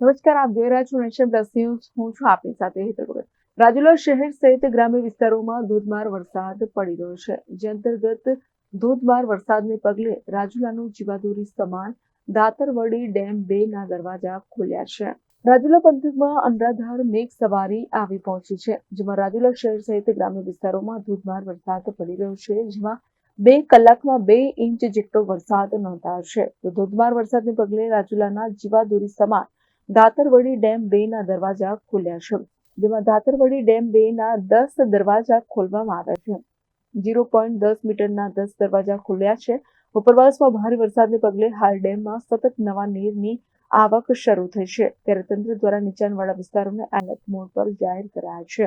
નમસ્કાર, આપ જોઈ રહ્યા છો નેશન પ્લસ ન્યૂઝ. હું છું આપની સાથે હેતલ ભગત. રાજુલા શહેર સહિત ગ્રામ્ય વિસ્તારોમાં ધોધમાર વરસાદ પડી રહ્યો છે. જે અંતર્ગત ધોધમાર વરસાદને પગલે રાજુલાનું જીવાદોરી સમાન દાતરવડી ડેમ બે ના દરવાજા ખોલ્યા છે. રાજુલા પંથકમાં અનરાધાર મેઘ સવારી આવી પહોંચી છે, જેમાં રાજુલા શહેર સહિત ગ્રામ્ય વિસ્તારોમાં ધોધમાર વરસાદ પડી રહ્યો છે, જેમાં બે કલાકમાં બે ઇંચ જેટલો વરસાદ નોંધાયો છે. તો ધોધમાર વરસાદને પગલે રાજુલાના જીવાદોરી સમાન દાતરવડી ડેમ બે ના દરવાજા ખોલ્યા છે. જેમાં દાતરવડી ડેમ બે ના દસ દરવાજા ખોલવામાં આવ્યા છે. ઝીરો પોઈન્ટ દસ મીટરના દસ દરવાજા ખોલ્યા છે. ઉપરવાસમાં ભારે વરસાદને પગલે હાલ ડેમમાં સતત નવા નીરની આવક શરૂ થઈ છે. ત્યારે તંત્ર દ્વારા નીચાણવાળા વિસ્તારોને એલર્ટ મોડ પર જાહેર કરાયા છે.